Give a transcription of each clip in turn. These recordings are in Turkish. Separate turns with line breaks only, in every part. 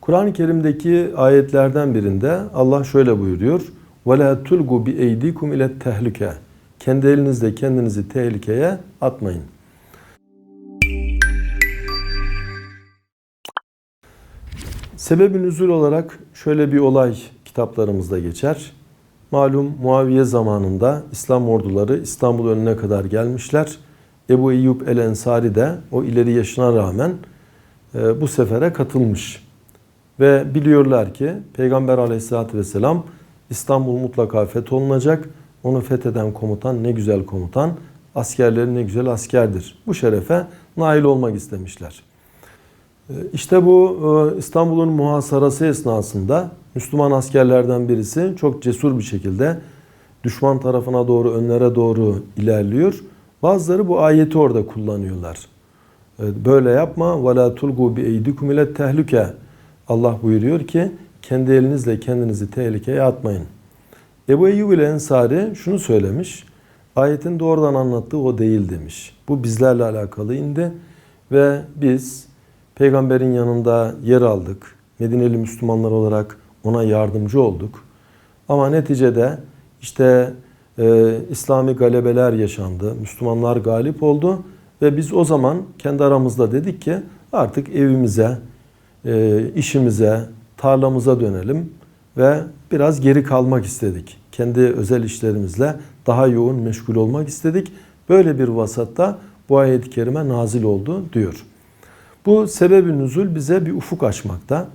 Kur'an-ı Kerim'deki ayetlerden birinde Allah şöyle buyuruyor. وَلَا تُلْقُوا بِاَيْدِيكُمْ ile tehlike. Kendi elinizle kendinizi tehlikeye atmayın. Sebebi nüzul olarak şöyle bir olay kitaplarımızda geçer. Malum Muaviye zamanında İslam orduları İstanbul önüne kadar gelmişler. Ebu Eyyub el Ensari de o ileri yaşına rağmen e, bu sefere katılmış. Ve biliyorlar ki Peygamber aleyhissalatü vesselam İstanbul mutlaka fetholunacak. Onu fetheden komutan ne güzel komutan, askerleri ne güzel askerdir. Bu şerefe nail olmak istemişler. E, İşte bu e, İstanbul'un muhasarası esnasında Müslüman askerlerden birisi çok cesur bir şekilde düşman tarafına doğru, önlere doğru ilerliyor. Bazıları bu ayeti orada kullanıyorlar. E, Böyle yapma. وَلَا تُلْقُوا بِاَيْدِكُمْ ile tehlike. Allah buyuruyor ki kendi elinizle kendinizi tehlikeye atmayın. Ebu Eyyub ile Ensari şunu söylemiş. Ayetin doğrudan anlattığı o değil demiş. Bu bizlerle alakalı indi ve biz peygamberin yanında yer aldık. Medineli Müslümanlar olarak ona yardımcı olduk. Ama neticede işte e, İslami galebeler yaşandı. Müslümanlar galip oldu ve biz o zaman kendi aramızda dedik ki artık evimize, e, işimize, tarlamıza dönelim ve biraz geri kalmak istedik. Kendi özel işlerimizle daha yoğun meşgul olmak istedik. Böyle bir vasatta bu ayet-i kerime nazil oldu diyor. Bu sebebi nüzul bize bir ufuk açmakta.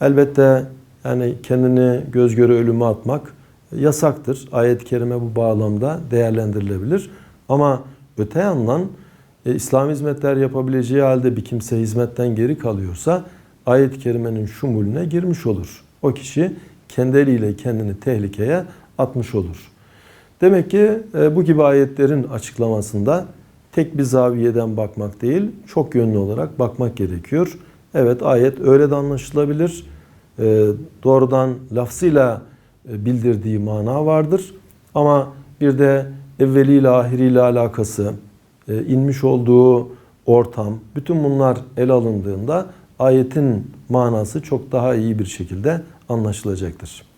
Elbette yani kendini göz göre ölüme atmak yasaktır. Ayet-i kerime bu bağlamda değerlendirilebilir. Ama öte yandan e, İslam hizmetler yapabileceği halde bir kimse hizmetten geri kalıyorsa ayet-i kerimenin şumulüne girmiş olur. O kişi kendi kendini tehlikeye atmış olur. Demek ki e, bu gibi ayetlerin açıklamasında tek bir zaviyeden bakmak değil, çok yönlü olarak bakmak gerekiyor. Evet ayet öyle de anlaşılabilir. E, doğrudan lafzıyla e, bildirdiği mana vardır. Ama bir de evveliyle ahiriyle alakası, inmiş olduğu ortam, bütün bunlar ele alındığında ayetin manası çok daha iyi bir şekilde anlaşılacaktır.